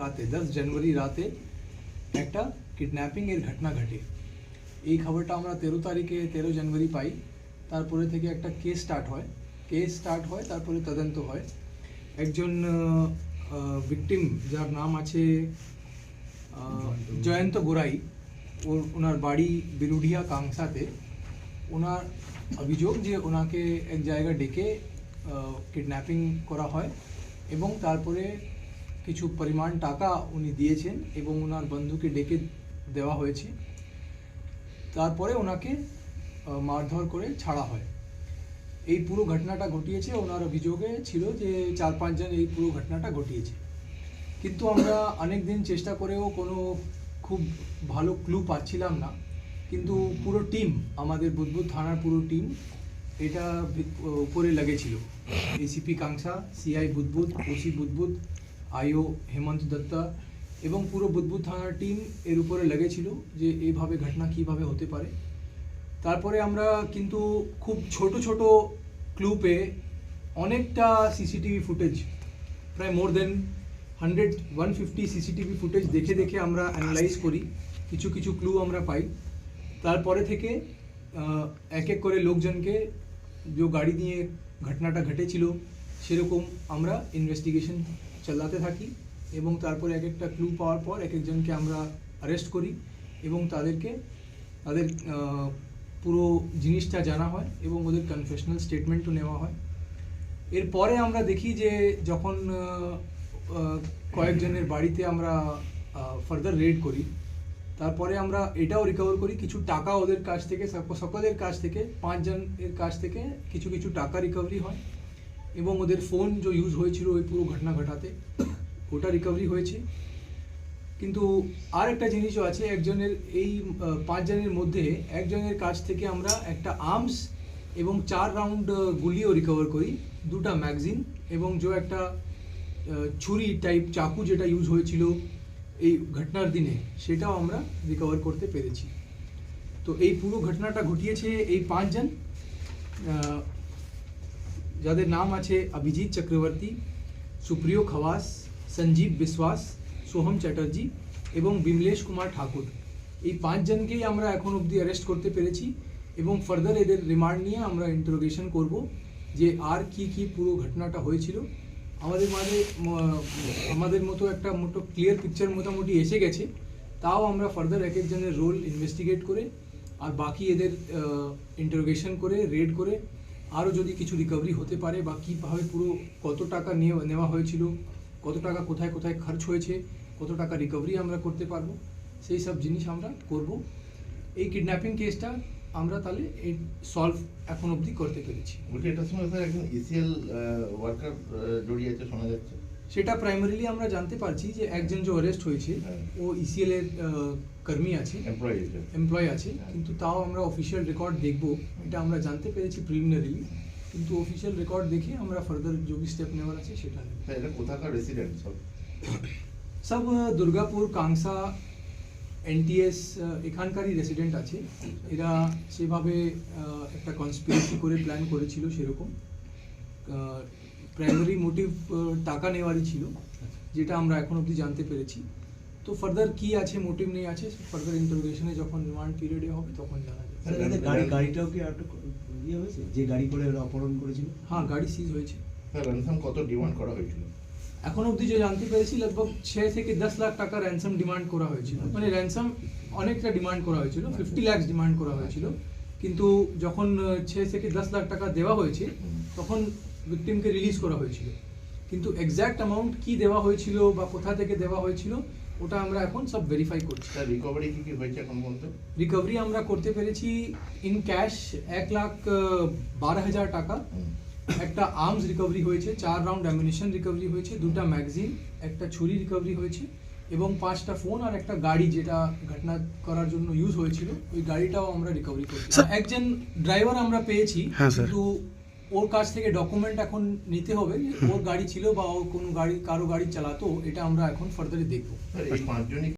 রাতে, দশ জানুয়ারি রাতে একটা কিডন্যাপিং এর ঘটনা ঘটে। এই খবরটা আমরা তেরো তারিখে, তেরো জানুয়ারি পাই। তারপরে থেকে একটা কেস স্টার্ট হয়। কেস স্টার্ট হয়, তারপরে তদন্ত হয়। একজন ভিকটিম যার নাম আছে জয়ন্ত গোরাই ওর, ওনার বাড়ি বিরুডিয়া কাংসাতে। ওনার অভিযোগ যে ওনাকে এক জায়গায় ডেকে কিডন্যাপিং করা হয় এবং তারপরে কিছু পরিমাণ টাকা উনি দিয়েছেন এবং ওনার বন্ধুকে ডেকে দেওয়া হয়েছে। তারপরে ওনাকে মারধর করে ছাড়া হয়। এই পুরো ঘটনাটা ঘটিয়েছে, ওনার অভিযোগে ছিল যে চার পাঁচজন এই পুরো ঘটনাটা ঘটিয়েছে। কিন্তু আমরা অনেক দিন চেষ্টা করেও কোনো খুব ভালো ক্লু পাচ্ছিলাম না। কিন্তু পুরো টিম, আমাদের বুদবুদ থানার পুরো টিম, এটা উপরে লেগেছিল। ACP Kanksa CI Budbud OC Budbud IO Hemanta Datta এবং পুরো বুদবুদ থানার টিম এর উপরে লেগেছিল যে এইভাবে ঘটনা কীভাবে হতে পারে। তারপরে আমরা কিন্তু খুব ছোট ছোট ক্লু পেয়ে অনেকটা সিসিটিভি ফুটেজ, প্রায় more than hundred, one fifty CCTV footage দেখে দেখে আমরা অ্যানালাইজ করি। কিছু কিছু ক্লু আমরা পাই। তারপরে থেকে এক এক করে লোকজনকে যে গাড়ি নিয়ে ঘটনাটা ঘটেছিল, সেরকম আমরা ইনভেস্টিগেশন চালাতে থাকি এবং তারপরে এক একটা ক্লু পাওয়ার পর এক একজনকে আমরা অ্যারেস্ট করি এবং তাদেরকে, তাদের পুরো জিনিসটা জানা হয় এবং ওদের কনফেশনাল স্টেটমেন্টও নেওয়া হয়। এরপরে আমরা দেখি যে যখন কয়েকজনের বাড়িতে আমরা ফার্দার রেড করি, তারপরে আমরা এটাও রিকভার করি, কিছু টাকা ওদের কাছ থেকে সকলের কাছ থেকে, পাঁচজনের কাছ থেকে কিছু কিছু টাকা রিকভারি হয়। এবং ওদের ফোন যে ইউজ হয়েছিল ওই পুরো ঘটনা ঘটাতে, ওটা রিকভারি হয়েছে। কিন্তু আর একটা জিনিসও আছে, একজনের এই পাঁচজনের মধ্যে একজনের কাছ থেকে আমরা একটা আর্মস এবং চার রাউন্ড গুলিও রিকভার করি, দুটা ম্যাগজিন এবং যে একটা ছুরি টাইপ চাকু যেটা ইউজ হয়েছিল এই ঘটনার দিনে, সেটাও আমরা রিকভার করতে পেরেছি। তো এই পুরো ঘটনাটা ঘটিয়েছে এই পাঁচজন যাদের নাম আছে অভিজিৎ চক্রবর্তী, সুপ্রিয় খওয়াস, সঞ্জীব বিশ্বাস, সোহম চ্যাটার্জি এবং বিমলেশ কুমার ঠাকুর। এই পাঁচজনকেই আমরা এখন অবধি অ্যারেস্ট করতে পেরেছি এবং ফার্দার এদের রিমান্ড নিয়ে আমরা ইন্টারোগেশন করব যে আর কি কি পুরো ঘটনাটা হয়েছিল। আমাদের মাঝে আমাদের মতো একটা মোটো ক্লিয়ার পিকচার মোটামুটি এসে গেছে। তাও আমরা ফার্দার এক একজনের রোল ইনভেস্টিগেট করে আর বাকি এদের ইন্টারোগেশন করে রেড করে আরও যদি কিছু রিকভারি হতে পারে বা কীভাবে পুরো কত টাকা নেওয়া হয়েছিল, কত টাকা কোথায় কোথায় খরচ হয়েছে, কত টাকা রিকভারি আমরা করতে পারব, সেই সব জিনিস আমরা করব। এই কিডন্যাপিং কেসটা আমরা তাহলে সলভ এখন অবধি করতে পেরেছি। এটার সঙ্গে স্যার একজন ইসিএল ওয়ার্কার জড়িয়ে আছে, শোনা যাচ্ছে। সেটা প্রাইমারিলি আমরা জানতে পারছি যে একজন যে অ্যারেস্ট হয়েছে হ্যাঁ। ও ইসিএল এর কর্মী আছে এমপ্লয়ি আছে। এমপ্লয় আছে হ্যাঁ। কিন্তু তাও আমরা অফিসিয়াল রেকর্ড দেখব এটা আমরা জানতে পেরেছি প্রিলিমিনারিলি কিন্তু অফিসিয়াল রেকর্ড দেখে আমরা ফার্দার যে স্টেপ নেওয়ার আছে সেটা এটা কোথাকার রেসিডেন্ট সব? সব দুর্গাপুর কাংসা এনটিএস এখানকারই রেসিডেন্ট আছে। এরা সেভাবে একটা কনস্পিরেসি করে প্ল্যান করেছিল সেরকম। প্রাইমারি মোটিভ টাকা নেওয়ারই ছিল যেটা আমরা এখন অবধি জানতে পেরেছি। তো ফার্দার কি আছে মোটিভ নেই আছে ফার্দার ইন্টারোগেশনে যখন রিমান্ড পিরিয়ডে হবে তখন জানা যাবে। গাড়ি গাড়িটাও কি আটক ইয়ে হয়েছে? যে গাড়ি করে অপহরণ করেছিল? হ্যাঁ গাড়ি সিজ হয়েছে। র্যানসাম কত ডিমান্ড করা হয়েছিল? এখন অবধি যে জানতে পেরেছি লগভগ ছয় থেকে দশ লাখ টাকা র্যানসাম ডিমান্ড করা হয়েছিল। মানে র্যানসাম অনেকটা ডিমান্ড করা হয়েছিল ফিফটি ল্যাক্স ডিমান্ড করা হয়েছিল। কিন্তু যখন ছয় থেকে দশ লাখ টাকা দেওয়া হয়েছে তখন ভিকটিমকে রিলিজ করা হয়েছিল। কিন্তু এক্স্যাক্ট অ্যামাউন্ট কি দেওয়া হয়েছিল বা কোথা থেকে দেওয়া হয়েছিল ওটা আমরা এখন সব ভেরিফাই করছি। স্যার রিকভারি কি কি হয়েছে এখন পর্যন্ত? রিকভারি আমরা করতে পেরেছি ইন ক্যাশ এক লাখ বারো হাজার টাকা। একটা আর্মস রিকভারি হয়েছে চার রাউন্ড অ্যামিনেশন রিকভারি হয়েছে দুটা ম্যাগাজিন একটা ছুরি রিকভারি হয়েছে এবং পাঁচটা ফোন আর একটা গাড়ি যেটা ঘটনা করার জন্য ইউজ হয়েছিল ওই গাড়িটাও আমরা রিকভারি করছি। একজন ড্রাইভার আমরা পেয়েছি হ্যাঁ, কিন্তু ওর কাছ থেকে ডকুমেন্ট এখন নিতে হবে। ওর গাড়ি ছিল বা ও কোনো গাড়ি, কারও গাড়ি চালাতো, এটা আমরা এখন ফার্দারে দেখব।